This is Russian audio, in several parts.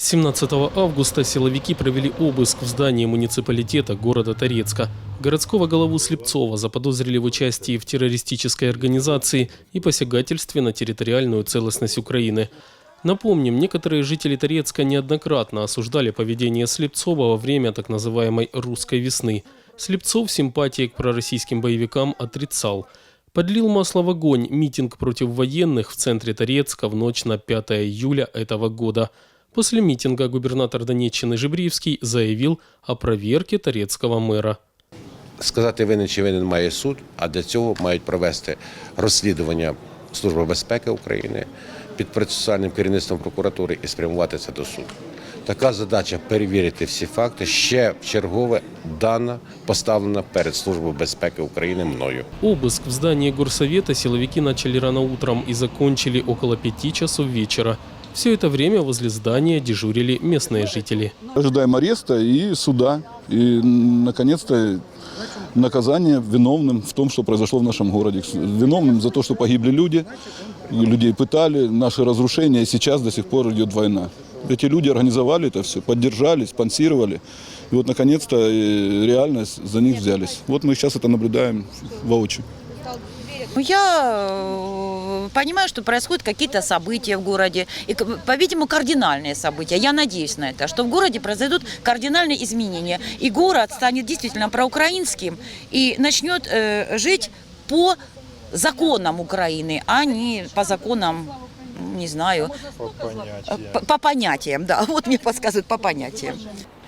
17 августа силовики провели обыск в здании муниципалитета города Торецка. Городского голову Слепцова заподозрили в участии в террористической организации и посягательстве на территориальную целостность Украины. Напомним, некоторые жители Торецка неоднократно осуждали поведение Слепцова во время так называемой «русской весны». Слепцов симпатии к пророссийским боевикам отрицал. Подлил масло в огонь митинг против военных в центре Торецка в ночь на 5 июля этого года. После митинга губернатор Донеччины Жибрівський заявил о проверке торецкого мэра. Сказати винен чи винен має суд, а для цього мають провести розслідування Служби безпеки України під процесуальним керівництвом прокуратури і спрямувати це до суду. Така задача перевірити всі факти ще в чергове дана поставлена перед Службою безпеки України мною. Обыск в здании горсовета силовики начали рано утром и закончили около пяти часов вечера. Все это время возле здания дежурили местные жители. Ожидаем ареста и суда. И, наконец-то, наказание виновным в том, что произошло в нашем городе. Виновным за то, что погибли люди, людей пытали, наши разрушения, и сейчас до сих пор идет война. Эти люди организовали это все, поддержали, спонсировали. И вот, наконец-то, э, реально за них взялись. Вот мы сейчас это наблюдаем воочию. Ну, Я э, понимаю, что происходят какие-то события в городе, и, по-видимому, кардинальные события. Я надеюсь на это, что в городе произойдут кардинальные изменения, и город станет действительно проукраинским и начнет э, жить по законам Украины, а не по законам, не знаю, по, по понятиям, да, вот мне подсказывают по понятиям.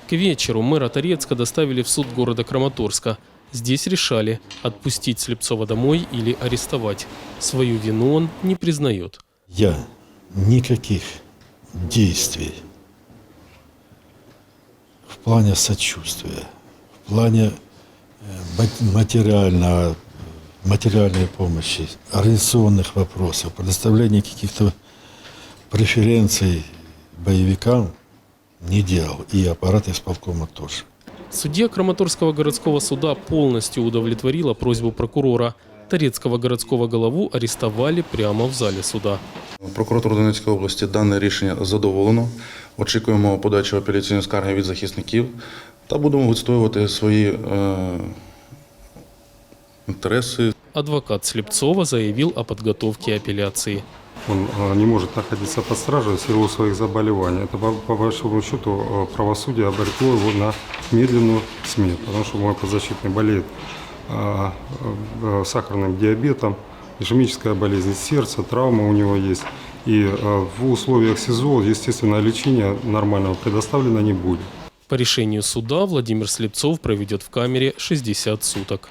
К вечеру мэра Торецка доставили в суд города Краматорска. Здесь решали, отпустить Слепцова домой или арестовать. Свою вину он не признает. Я никаких действий в плане сочувствия, в плане э, мат- материального, материальной помощи, организационных вопросов, предоставления каких-то преференций боевикам не делал. И аппарат исполкома тоже. Судья Краматорского городского суда полностью удовлетворила просьбу прокурора. Торецкого городского голову арестовали прямо в зале суда. Прокуратура Донецької області дане рішення задоволено. Очікуємо подачі апеляційної скарги від захисників та будемо відстоювати свої е, інтереси. Адвокат Слепцова заявил о подготовке апелляции. Он э, не может находиться под стражей в силу своих заболеваний. Это, по, большому счету, э, правосудие обрекло его на медленную смерть, потому что мой подзащитный болеет э, сахарным диабетом, ишемическая болезнь сердца, травма у него есть. И в условиях СИЗО, естественно, лечения нормального предоставлено не будет. По решению суда Владимир Слепцов проведет в камере 60 суток.